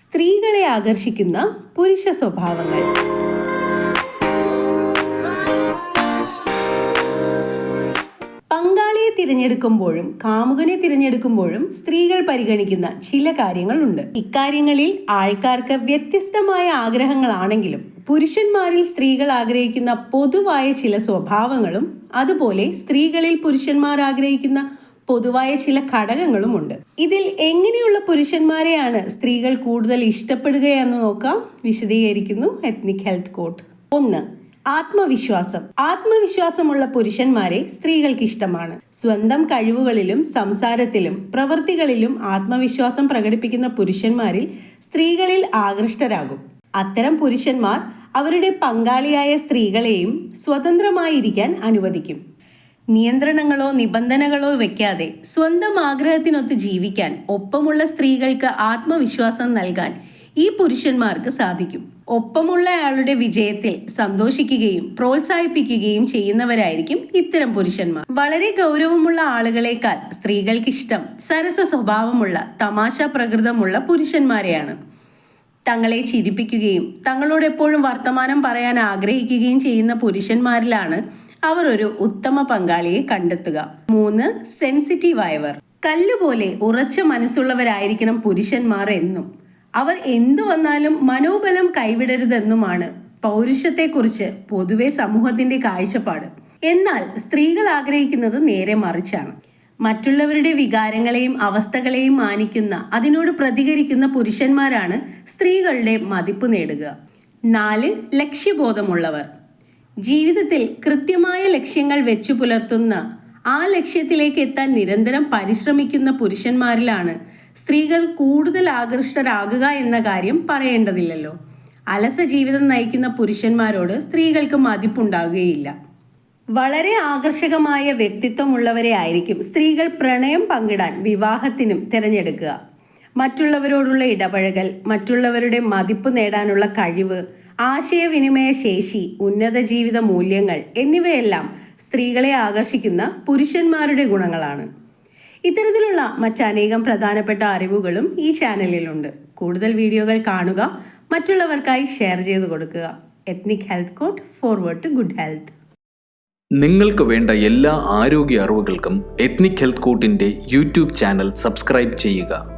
സ്ത്രീകളെ ആകർഷിക്കുന്ന പുരുഷ സ്വഭാവങ്ങൾ. പങ്കാളിയെ തിരഞ്ഞെടുക്കുമ്പോഴും കാമുകനെ തിരഞ്ഞെടുക്കുമ്പോഴും സ്ത്രീകൾ പരിഗണിക്കുന്ന ചില കാര്യങ്ങളുണ്ട്. ഇക്കാര്യങ്ങളിൽ ആൾക്കാർക്ക് വ്യത്യസ്തമായ ആഗ്രഹങ്ങളാണെങ്കിലും പുരുഷന്മാരിൽ സ്ത്രീകൾ ആഗ്രഹിക്കുന്ന പൊതുവായ ചില സ്വഭാവങ്ങളും അതുപോലെ സ്ത്രീകളിൽ പുരുഷന്മാർ ആഗ്രഹിക്കുന്ന പൊതുവായ ചില ഘടകങ്ങളുമുണ്ട്. ഇതിൽ എങ്ങനെയുള്ള പുരുഷന്മാരെയാണ് സ്ത്രീകൾ കൂടുതൽ ഇഷ്ടപ്പെടുകയെന്ന് നോക്കാം. വിശദീകരിക്കുന്നു എത്നിക് ഹെൽത്ത് കോട്ട് ഒന്ന് ആത്മവിശ്വാസം. ആത്മവിശ്വാസമുള്ള പുരുഷന്മാരെ സ്ത്രീകൾക്ക് ഇഷ്ടമാണ് സ്വന്തം കഴിവുകളിലും സംസാരത്തിലും പ്രവൃത്തികളിലും ആത്മവിശ്വാസം പ്രകടിപ്പിക്കുന്ന പുരുഷന്മാരിൽ സ്ത്രീകളിൽ ആകൃഷ്ടരാകും. അത്തരം പുരുഷന്മാർ അവരുടെ പങ്കാളിയായ സ്ത്രീകളെയും സ്വതന്ത്രമായിരിക്കാൻ അനുവദിക്കും. നിയന്ത്രണങ്ങളോ നിബന്ധനകളോ വെക്കാതെ സ്വന്തം ആഗ്രഹത്തിനൊത്ത് ജീവിക്കാൻ ഒപ്പമുള്ള സ്ത്രീകൾക്ക് ആത്മവിശ്വാസം നൽകാൻ ഈ പുരുഷന്മാർക്ക് സാധിക്കും. ഒപ്പമുള്ള ഒപ്പമുള്ളയാളുടെ വിജയത്തിൽ സന്തോഷിക്കുകയും പ്രോത്സാഹിപ്പിക്കുകയും ചെയ്യുന്നവരായിരിക്കും ഇത്തരം പുരുഷന്മാർ. വളരെ ഗൗരവമുള്ള ആളുകളെക്കാൾ സ്ത്രീകൾക്ക് ഇഷ്ടം സരസ സ്വഭാവമുള്ള തമാശ പ്രകൃതമുള്ള പുരുഷന്മാരെയാണ്. തങ്ങളെ ചിരിപ്പിക്കുകയും തങ്ങളോട് എപ്പോഴും വർത്തമാനം പറയാൻ ആഗ്രഹിക്കുകയും ചെയ്യുന്ന പുരുഷന്മാരിലാണ് അവർ ഒരു ഉത്തമ പങ്കാളിയെ കണ്ടെത്തുക. മൂന്ന് സെൻസിറ്റീവ് ആയവർ. കല്ലുപോലെ ഉറച്ച മനസ്സുള്ളവരായിരിക്കണം പുരുഷന്മാർ എന്നും. അവർ എന്തു വന്നാലും മനോബലം കൈവിടരുതെന്നുമാണ് പൗരുഷത്തെക്കുറിച്ച് പൊതുവെ സമൂഹത്തിന്റെ കാഴ്ചപ്പാട്. എന്നാൽ സ്ത്രീകൾ ആഗ്രഹിക്കുന്നത് നേരെ മറിച്ചാണ്. മറ്റുള്ളവരുടെ വികാരങ്ങളെയും അവസ്ഥകളെയും മാനിക്കുന്ന അതിനോട് പ്രതികരിക്കുന്ന പുരുഷന്മാരാണ് സ്ത്രീകളുടെ മതിപ്പ് നേടുക. നാല് ലക്ഷ്യബോധമുള്ളവർ. ജീവിതത്തിൽ കൃത്യമായ ലക്ഷ്യങ്ങൾ വെച്ചു പുലർത്തുന്ന ആ ലക്ഷ്യത്തിലേക്ക് എത്താൻ നിരന്തരം പരിശ്രമിക്കുന്ന പുരുഷന്മാരിലാണ് സ്ത്രീകൾ കൂടുതൽ ആകൃഷ്ടരാകുക എന്ന കാര്യം പറയേണ്ടതില്ലല്ലോ. അലസ ജീവിതം നയിക്കുന്ന പുരുഷന്മാരോട് സ്ത്രീകൾക്ക് മതിപ്പുണ്ടാകുകയില്ല. വളരെ ആകർഷകമായ വ്യക്തിത്വമുള്ളവരെ ആയിരിക്കും സ്ത്രീകൾ പ്രണയം പങ്കിടാൻ വിവാഹത്തിനും തിരഞ്ഞെടുക്കുക. മറ്റുള്ളവരോടുള്ള ഇടപഴകൽ മറ്റുള്ളവരുടെ മതിപ്പ് നേടാനുള്ള കഴിവ് ആശയവിനിമയ ശേഷി ഉന്നത ജീവിത മൂല്യങ്ങൾ എന്നിവയെല്ലാം സ്ത്രീകളെ ആകർഷിക്കുന്ന പുരുഷന്മാരുടെ ഗുണങ്ങളാണ്. ഇത്തരത്തിലുള്ള മറ്റനേകം പ്രധാനപ്പെട്ട അറിവുകളും ഈ ചാനലിലുണ്ട്. കൂടുതൽ വീഡിയോകൾ കാണുക മറ്റുള്ളവർക്കായി ഷെയർ ചെയ്ത് കൊടുക്കുക. Ethnic health court forward to good health നിങ്ങൾക്ക് വേണ്ട എല്ലാ ആരോഗ്യ അറിവുകൾക്കും എത്നിക് ഹെൽത്ത് കോട്ടിന്റെ യൂട്യൂബ് ചാനൽ സബ്സ്ക്രൈബ് ചെയ്യുക.